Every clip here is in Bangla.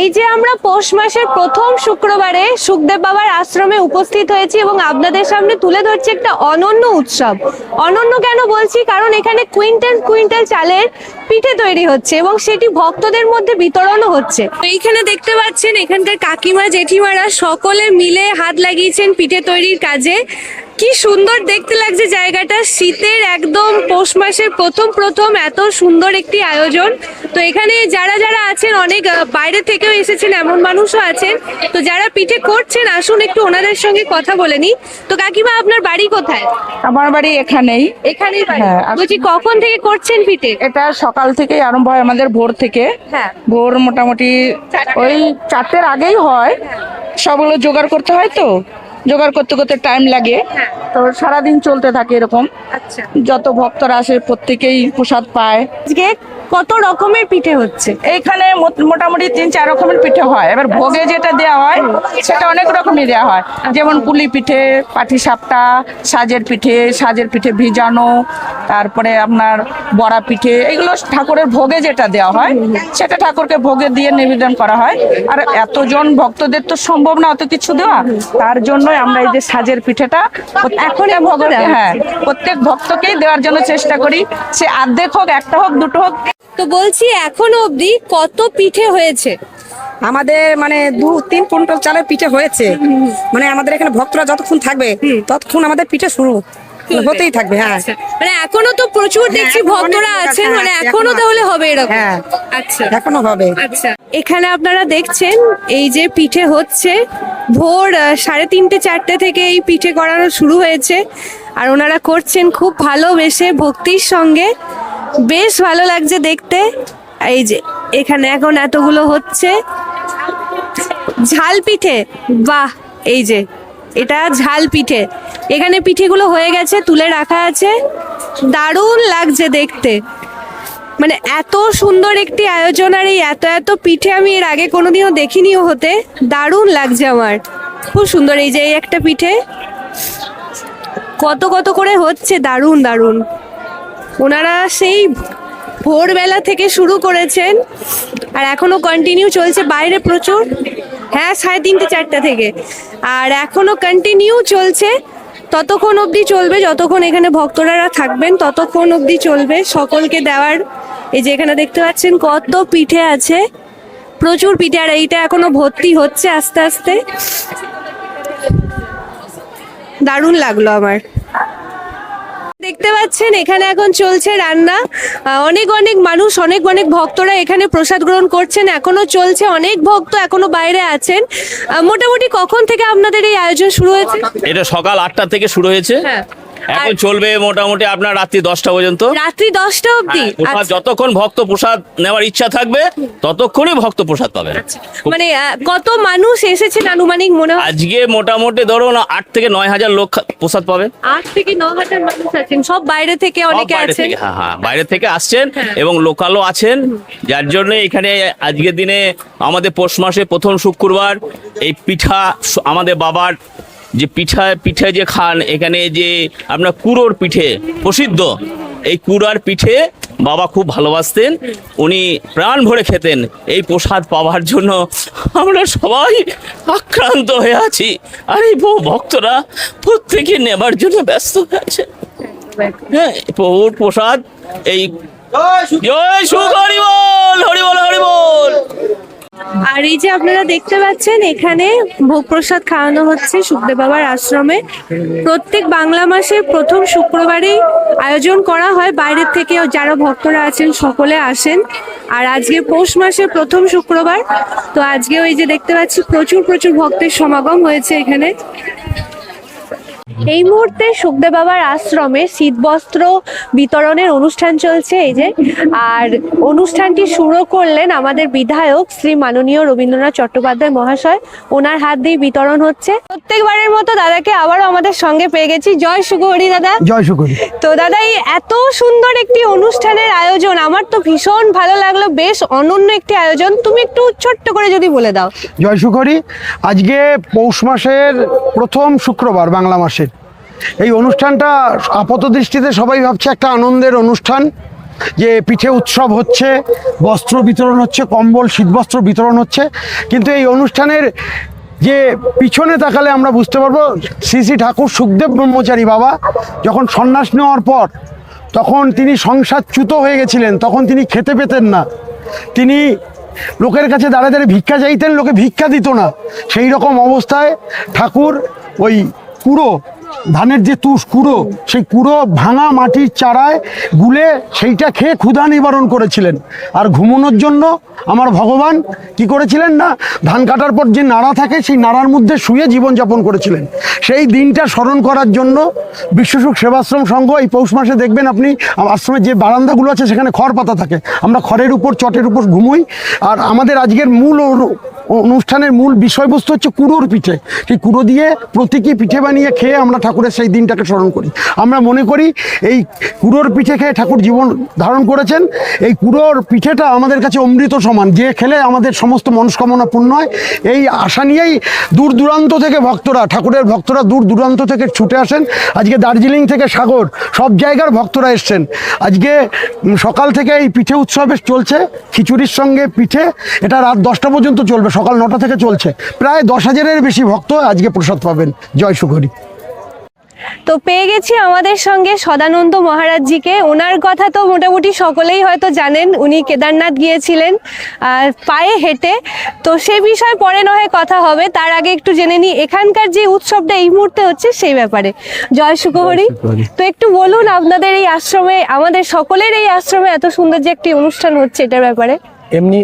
এই যে আমরা পৌষ মাসের প্রথম শুক্রবারে সুখদেব বাবার আশ্রমে উপস্থিত হয়েছি এবং আপনাদের সামনে তুলে ধরছি একটা অনন্য উৎসব। অনন্য কেন বলছি? কারণ এখানে কুইন্টাল কুইন্টাল চালের পিঠে তৈরি হচ্ছে এবং সেটি ভক্তদের মধ্যে বিতরণও হচ্ছে। এইখানে দেখতে পাচ্ছেন এখানকার কাকিমা, জেঠিমারা সকলে মিলে হাত লাগিয়েছেন পিঠে তৈরির কাজে। কি সুন্দর দেখতে লাগছে জায়গাটা। শীতের একদম পৌষ মাসের প্রথম প্রথম এত সুন্দর একটি আয়োজন। তো এখানে যারা যারা আছেন অনেক বাইরে থেকেও এসেছেন এমন মানুষও আছেন। তো যারা পিঠে করছেন আসুন একটু ওনাদের সঙ্গে কথা বলে নি তো কাকিমা আপনার বাড়ি কোথায়? আমার বাড়ি এখানেই। এখানেই বাড়ি। হ্যাঁ। বলছি কখন থেকে করছেন পিঠে? এটা সকাল থেকে আরম্ভ হয় আমাদের ভোর থেকে। হ্যাঁ। ভোর মোটামুটি ওই চারটের আগেই হয়। সবগুলো জোগাড় করতে হয় তো? জোগাড় করতে করতে টাইম লাগে। হ্যাঁ। তো সারাদিন চলতে থাকে এরকম। আচ্ছা। যত ভক্তরা আসে প্রত্যেকেই প্রসাদ পায়। আজকে কত রকমের পিঠে হচ্ছে? এইখানে মো- মোটামুটি তিন চার রকমের পিঠে হয়। এবার ভোগে যেটা দেওয়া হয় সেটা অনেক রকমই দেওয়া হয়। যেমন পুলি পিঠে পাটি সাপটা সাজের পিঠে সাজের পিঠে ভিজানো তারপরে আপনার বড়া পিঠে এগুলো ঠাকুরের ভোগে যেটা দেওয়া হয় সেটা ঠাকুরকে ভোগে দিয়ে নিবেদন করা হয়। আর এতজন ভক্তদের তো সম্ভব না অত কিছু দেওয়া। তার জন্যই আমরা এই যে সাজের পিঠেটা এখন ভগত হ্যাঁ প্রত্যেক ভক্তকেই দেওয়ার জন্য চেষ্টা করি। সে আর্ধেক হোক একটা হোক দুটো হোক। তো বলছি এখনও অবধি কত পিঠে হয়েছে? আমাদের মানে দু তিন কুইন্টাল চালের পিঠে হয়েছে। মানে আমাদের এখানে ভক্তরা যতক্ষণ থাকবে ততক্ষণ আমাদের পিঠে শুরু মানে হতেই থাকবে হ্যাঁ। মানে এখনও তো প্রচুর দেখছি ভক্তরা আছেন মানে হ্যাঁ, এখনও এখনও তাহলে হবে এরকম। হ্যাঁ আচ্ছা। এখনও হবে। আচ্ছা। এখানে আপনারা দেখছেন এই যে পিঠে হচ্ছে ভোর সাড়ে তিনটে চারটে থেকে এই পিঠে করানো শুরু হয়েছে। আর ওনারা করছেন খুব ভালোবেসে ভক্তির সঙ্গে। বেশ ভালো লাগছে দেখতে। এই যে, এখানে এখন এতগুলো হচ্ছে। ঝাল পিঠে, বাহ, এই যে, এটা ঝাল পিঠে। এখানে পিঠেগুলো হয়ে গেছে, তুলে রাখা আছে। দারুণ লাগছে দেখতে। মানে এত সুন্দর একটি আয়োজন, আর এই এত এত পিঠে আমি এর আগে কোনোদিনও দেখিনিও হতে দারুণ লাগছে আমার। খুব সুন্দর, এই যে, এই একটা পিঠে। কত কত করে হচ্ছে, দারুণ দারুণ। ওনারা সেই ভোরবেলা থেকে শুরু করেছেন আর এখনও কন্টিনিউ চলছে, বাইরে প্রচুর। হ্যাঁ সাড়ে তিনটে, চারটা থেকে। আর এখনও কন্টিনিউ চলছে, ততক্ষণ অবধি চলবে, যতক্ষণ এখানে ভক্তরা থাকবেন, ততক্ষণ অবধি চলবে। সকলকে দেওয়ার, এই যে এখানে দেখতে পাচ্ছেন, কত পিঠে আছে। প্রচুর পিঠে, আর এইটা এখনও ভর্তি হচ্ছে আস্তে আস্তে। দারুণ লাগল আমার। দেখতে পাচ্ছেন এখানে এখন চলছে রান্না। অনেক অনেক মানুষ অনেক অনেক ভক্তরা এখানে প্রসাদ গ্রহণ করছেন। এখনও চলছে অনেক ভক্ত এখনও বাইরে আছেন। মোটামুটি কখন থেকে আপনাদের এই আয়োজন শুরু হয়েছে? এটা সকাল আটটা থেকে শুরু হয়েছে। হ্যাঁ। এখন চলবে মোটামুটি আপনার রাত্রি দশটা পর্যন্ত। রাত্রি দশটা অবধি? হ্যাঁ, আচ্ছা। যতক্ষণ ভক্ত প্রসাদ নেওয়ার ইচ্ছা থাকবে ততক্ষণই ভক্ত প্রসাদ পাবে মানে কত মানুষ এসেছেন আনুমানিক মনে হয়? আজকে মোটামুটি ধরুন আট থেকে নয় হাজার লোক প্রসাদ পাবেন আট থেকে ন হাজার মানুষ আছেন সব বাইরে থেকে অনেকে আছেন। হ্যাঁ হ্যাঁ বাইরে থেকে আসছেন হ্যাঁ। এবং লোকালও আছেন। যার জন্য এখানে আজকের দিনে আমাদের পৌষ মাসে প্রথম শুক্রবার এই পিঠা আমাদের বাবার যে পিঠা পিঠে যে খান এখানে যে আপনার কুড়োর পিঠে প্রসিদ্ধ এই কুড়ার পিঠে বাবা খুব ভালোবাসতেন উনি প্রাণ ভরে খেতেন। এই প্রসাদ পাওয়ার জন্য আমরা সবাই আক্রান্ত হয়ে আছি। আর এই ভক্তরা প্রত্যেকে নেবার জন্য ব্যস্ত হয়ে আছে। হ্যাঁ প্রভুর প্রসাদ এই জয় সুখ হরিবল হরিবল হরি বল হরি বল আর এই যে আপনারা দেখতে পাচ্ছেন, এখানে ভোগ প্রসাদ খাওয়ানো হচ্ছে সুখদেব বাবার আশ্রমে। প্রত্যেক বাংলা মাসে প্রথম শুক্রবারেই আয়োজন করা হয়। বাইরের থেকে যারা ভক্তরা আছেন, সকলে আসেন। আর আজকে পৌষ মাসের প্রথম শুক্রবার। তো আজকে ওই যে দেখতে পাচ্ছি, প্রচুর প্রচুর ভক্তের সমাগম হয়েছে এখানে। এই মুহূর্তে সুখদেব বাবার আশ্রমে শীতবস্ত্র বিতরণের অনুষ্ঠান চলছে এই যে। আর অনুষ্ঠানটি শুরু করলেন আমাদের বিধায়ক শ্রী মাননীয় রবীন্দ্রনাথ চট্টোপাধ্যায় মহাশয়। ওনার হাত দিয়ে বিতরণ হচ্ছে। প্রত্যেকবারের মতো দাদাকে আবারও আমাদের সঙ্গে পেয়ে গেছি। জয় সুগহরি দাদা। জয় শুকুরি তো দাদা এই এত সুন্দর একটি অনুষ্ঠানের আয়োজন আমার তো ভীষণ ভালো লাগল বেশ অনন্য একটি আয়োজন। তুমি একটু ছোট্ট করে যদি বলে দাও। জয় শুকরি আজকে পৌষ মাসের প্রথম শুক্রবার বাংলা মাসের এই অনুষ্ঠানটা আপাত দৃষ্টিতে সবাই ভাবছে একটা আনন্দের অনুষ্ঠান, যে পিঠে উৎসব হচ্ছে, বস্ত্র বিতরণ হচ্ছে, কম্বল, শীতবস্ত্র বিতরণ হচ্ছে, কিন্তু এই অনুষ্ঠানের যে পিছনে তাকালে আমরা বুঝতে পারব, শ্রী শ্রী ঠাকুর সুখদেব ব্রহ্মচারী বাবা যখন সন্ন্যাস নেওয়ার পর, তখন তিনি সংসারচ্যুত হয়ে গেছিলেন, তখন তিনি খেতে পেতেন না। তিনি লোকের কাছে দাঁড়িয়ে দাঁড়িয়ে ভিক্ষা চাইতেন, লোকে ভিক্ষা দিত না। সেই রকম অবস্থায় ঠাকুর ওই কুড়ো ধানের যে তুষ কুড়ো, সেই কুড়ো ভাঙা মাটির চারায় গুলে সেইটা খেয়ে ক্ষুধা নিবারণ করেছিলেন। আর ঘুমানোর জন্য আমার ভগবান কি করেছিলেন না, ধান কাটার পর যে নাড়া থাকে, সেই নাড়ার মধ্যে শুয়ে জীবনযাপন করেছিলেন। সেই দিনটা স্মরণ করার জন্য বিশ্বসুখ সেবাশ্রম সংঘ, এই পৌষ মাসে দেখবেন আপনি, আশ্রমের যে বারান্দাগুলো আছে, সেখানে খড় পাতা থাকে। আমরা খড়ের উপর, চটের উপর ঘুমোই। আর আমাদের আজকের মূল অনুষ্ঠানের মূল বিষয়বস্তু হচ্ছে কুড়োর পিঠে। সেই কুড়ো দিয়ে প্রতীকী পিঠে বানিয়ে খেয়ে আমরা ঠাকুরের সেই দিনটাকে স্মরণ করি। আমরা মনে করি এই কুড়োর পিঠে খেয়ে ঠাকুর জীবন ধারণ করেছেন। এই কুড়োর পিঠেটা আমাদের কাছে অমৃত সমান। যে খেলে আমাদের সমস্ত মনস্কামনা পূর্ণ হয়, এই আশা নিয়েই দূর দূরান্ত থেকে ভক্তরা, ঠাকুরের ভক্তরা দূর দূরান্ত থেকে ছুটে আসেন। আজকে দার্জিলিং থেকে সাগর, সব জায়গার ভক্তরা এসছেন। আজকে সকাল থেকে এই পিঠে উৎসবে চলছে। খিচুড়ির সঙ্গে পিঠে, এটা রাত দশটা পর্যন্ত চলবে। সকাল নটা থেকে চলছে। প্রায় দশ হাজারের বেশি ভক্ত আজকে প্রসাদ পাবেন। জয় সুখরি তো পেয়ে গেছি আমাদের সঙ্গে সদানন্দ মহারাজজিকে। ওনার কথা তো মোটামুটি সকলেই হয়তো জানেন উনি কেদারনাথ গিয়েছিলেন আর পায়ে হেঁটে। তো সে বিষয়ে পরে নয় কথা হবে তার আগে একটু জেনে নিই এখানকার যে উৎসবটা এই মুহূর্তে হচ্ছে সেই ব্যাপারে। জয় সুখহরি। তো একটু বলুন আপনাদের এই আশ্রমে আমাদের সকলের এই আশ্রমে এত সুন্দর যে একটি অনুষ্ঠান হচ্ছে এটার ব্যাপারে। এমনি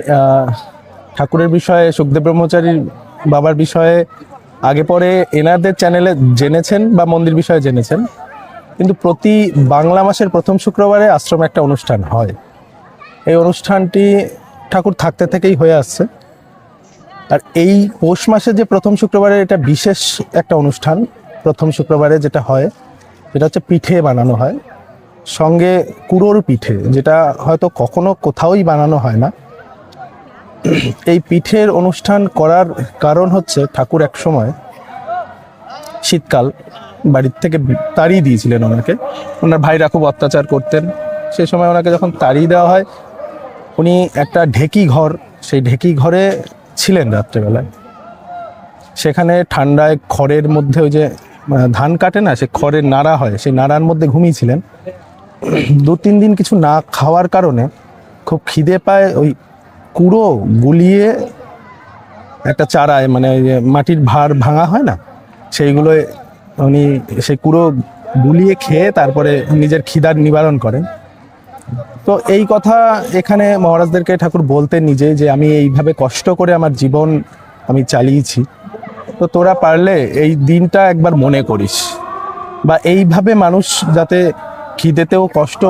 ঠাকুরের বিষয়ে, সুখদেব ব্রহ্মচারীর বাবার বিষয়ে, আগে পরে এনাদের চ্যানেলে জেনেছেন বা মন্দির বিষয়ে জেনেছেন। কিন্তু প্রতি বাংলা মাসের প্রথম শুক্রবারে আশ্রমে একটা অনুষ্ঠান হয়। এই অনুষ্ঠানটি ঠাকুর থাকতে থেকেই হয়ে আসছে। আর এই পৌষ মাসে যে প্রথম শুক্রবারে এটা বিশেষ একটা অনুষ্ঠান, প্রথম শুক্রবারে যেটা হয়, সেটা হচ্ছে পিঠে বানানো হয়। সঙ্গে কুড়োর পিঠে, যেটা হয়তো কখনো কোথাওই বানানো হয় না। এই পিঠের অনুষ্ঠান করার কারণ হচ্ছে ঠাকুর এক সময় শীতকাল বাড়ির থেকে তাড়িয়ে দিয়েছিলেন ওনাকে। ওনার ভাইরা খুব অত্যাচার করতেন। সেই সময় ওনাকে যখন তাড়িয়ে দেওয়া হয়, উনি একটা ঢেকি ঘর, সেই ঢেকি ঘরে ছিলেন রাত্রেবেলায়। সেখানে ঠান্ডায় খড়ের মধ্যে ওই যে ধান কাটে না, সে খড়ের নাড়া হয়, সেই নাড়ার মধ্যে ঘুমিয়েছিলেন। দু তিন দিন কিছু না খাওয়ার কারণে খুব খিদে পায় ওই কুড়ো গুলিয়ে একটা চারায় মানে মাটির ভার ভাঙা হয় না সেইগুলো উনি সেই কুড়ো গুলিয়ে খেয়ে তারপরে নিজের খিদার নিবারণ করেন। তো এই কথা এখানে মহারাজদেরকে ঠাকুর বলতে নিজে যে আমি এইভাবে কষ্ট করে আমার জীবন আমি চালিয়েছি। তো তোরা পারলে এই দিনটা একবার মনে করিস বা এইভাবে মানুষ যাতে খিদেতেও কষ্ট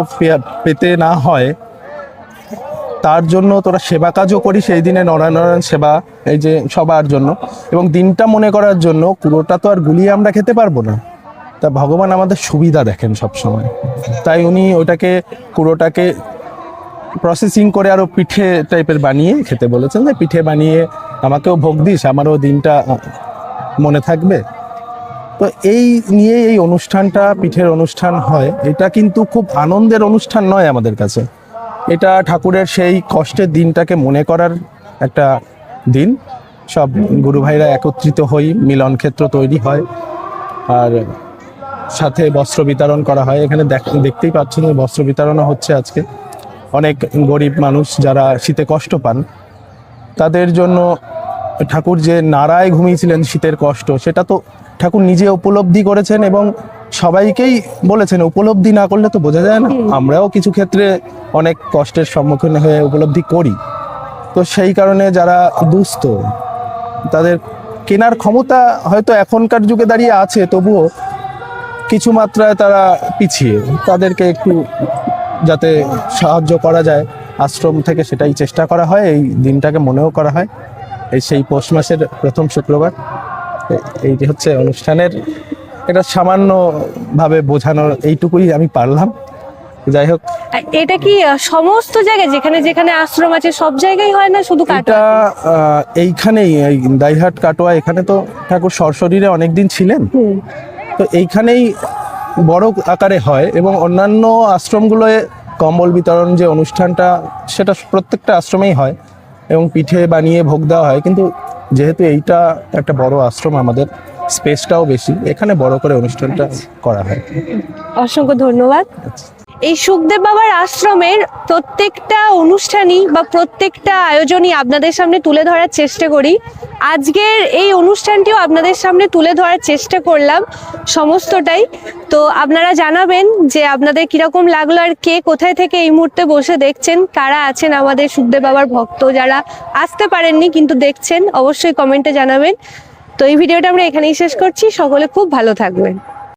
পেতে না হয় তার জন্য তোরা সেবা কাজও করিস, এই দিনে নরায়ণ সেবা, এই যে সবার জন্য। এবং দিনটা মনে করার জন্য পুরোটা তো আর গুলিয়ে আমরা খেতে পারব না। তা ভগবান আমাদের সুবিধা দেখেন সব সময় তাই উনি ওটাকে, পুরোটাকে প্রসেসিং করে আরও পিঠে টাইপের বানিয়ে খেতে বলেছেন যে, পিঠে বানিয়ে আমাকেও ভোগ দিস, আমারও দিনটা মনে থাকবে। তো এই নিয়ে এই অনুষ্ঠানটা, পিঠের অনুষ্ঠান হয়। এটা কিন্তু খুব আনন্দের অনুষ্ঠান নয় আমাদের কাছে। এটা ঠাকুরের সেই কষ্টের দিনটাকে মনে করার একটা দিন। সব গুরু ভাইরা একত্রিত হই, মিলন ক্ষেত্র তৈরি হয়। আর সাথে বস্ত্র বিতরণ করা হয়। এখানে দেখ- দেখতেই পাচ্ছেন বস্ত্র বিতরণও হচ্ছে আজকে। অনেক গরিব মানুষ যারা শীতে কষ্ট পান, তাদের জন্য ঠাকুর যে নাড়ায় ঘুমিয়েছিলেন শীতের কষ্ট, সেটা তো ঠাকুর নিজে উপলব্ধি করেছেন এবং সবাইকেই বলেছেন উপলব্ধি না করলে তো বোঝা যায় না। আমরাও কিছু ক্ষেত্রে অনেক কষ্টের সম্মুখীন হয়ে উপলব্ধি করি। তো সেই কারণে যারা দুস্থ তাদের কেনার ক্ষমতা হয়তো এখনকার যুগে দাঁড়িয়ে আছে তবুও কিছু মাত্রায় তারা পিছিয়ে। তাদেরকে একটু যাতে সাহায্য করা যায় আশ্রম থেকে সেটাই চেষ্টা করা হয় এই দিনটাকে মনেও করা হয়। এই সেই পৌষ মাসের প্রথম শুক্রবার এইটি হচ্ছে অনুষ্ঠানের এটা সামান্যভাবে বোঝানোর এইটুকুই আমি পারলাম। যাই হোক। এটা কি সমস্ত জায়গায় যেখানে যেখানে আশ্রম আছে সব জায়গায় হয় না শুধু এটা কাটা এইখানেই এই দাইহাট কাটোয়া এখানে তো ঠাকুর সরশরীরে অনেকদিন ছিলেন। তো এইখানেই বড় আকারে হয় এবং অন্যান্য আশ্রমগুলোয় কম্বল বিতরণ যে অনুষ্ঠানটা সেটা প্রত্যেকটা আশ্রমেই হয় এবং পিঠে বানিয়ে ভোগ দেওয়া হয়। কিন্তু যেহেতু এইটা একটা বড় আশ্রম আমাদের স্পেসটাও বেশি। এখানে বড় করে অনুষ্ঠানটা করা হয়। অসংখ্য ধন্যবাদ। এই সুখদেব বাবার আশ্রমের প্রত্যেকটা অনুষ্ঠানই বা প্রত্যেকটা আয়োজনই আপনাদের সামনে তুলে ধরার চেষ্টা করি। আজকের এই অনুষ্ঠানটিও আপনাদের সামনে তুলে ধরার চেষ্টা করলাম সমস্তটাই। তো আপনারা জানাবেন যে আপনাদের কীরকম লাগল আর কে কোথায় থেকে এই মুহূর্তে বসে দেখছেন কারা আছেন আমাদের সুখদেব বাবার ভক্ত যারা আসতে পারেননি কিন্তু দেখছেন অবশ্যই কমেন্টে জানাবেন। তো এই ভিডিওটা আমরা এখানেই শেষ করছি। সকলে খুব ভালো থাকবেন।